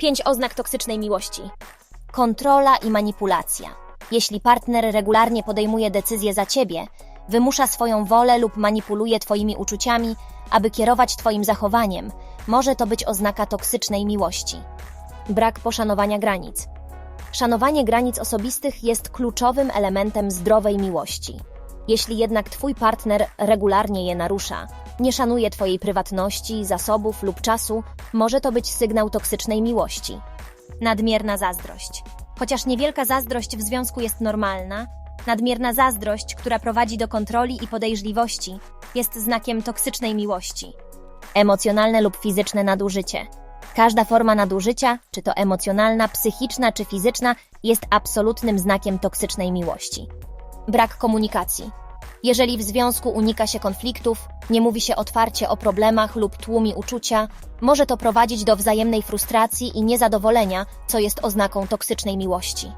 Pięć oznak toksycznej miłości. Kontrola i manipulacja. Jeśli partner regularnie podejmuje decyzje za ciebie, wymusza swoją wolę lub manipuluje twoimi uczuciami, aby kierować twoim zachowaniem, może to być oznaka toksycznej miłości. Brak poszanowania granic. Szanowanie granic osobistych jest kluczowym elementem zdrowej miłości. Jeśli jednak twój partner regularnie je narusza, nie szanuje twojej prywatności, zasobów lub czasu, może to być sygnał toksycznej miłości. Nadmierna zazdrość. Chociaż niewielka zazdrość w związku jest normalna, nadmierna zazdrość, która prowadzi do kontroli i podejrzliwości, jest znakiem toksycznej miłości. Emocjonalne lub fizyczne nadużycie. Każda forma nadużycia, czy to emocjonalna, psychiczna czy fizyczna, jest absolutnym znakiem toksycznej miłości. Brak komunikacji. Jeżeli w związku unika się konfliktów, nie mówi się otwarcie o problemach lub tłumi uczucia, może to prowadzić do wzajemnej frustracji i niezadowolenia, co jest oznaką toksycznej miłości.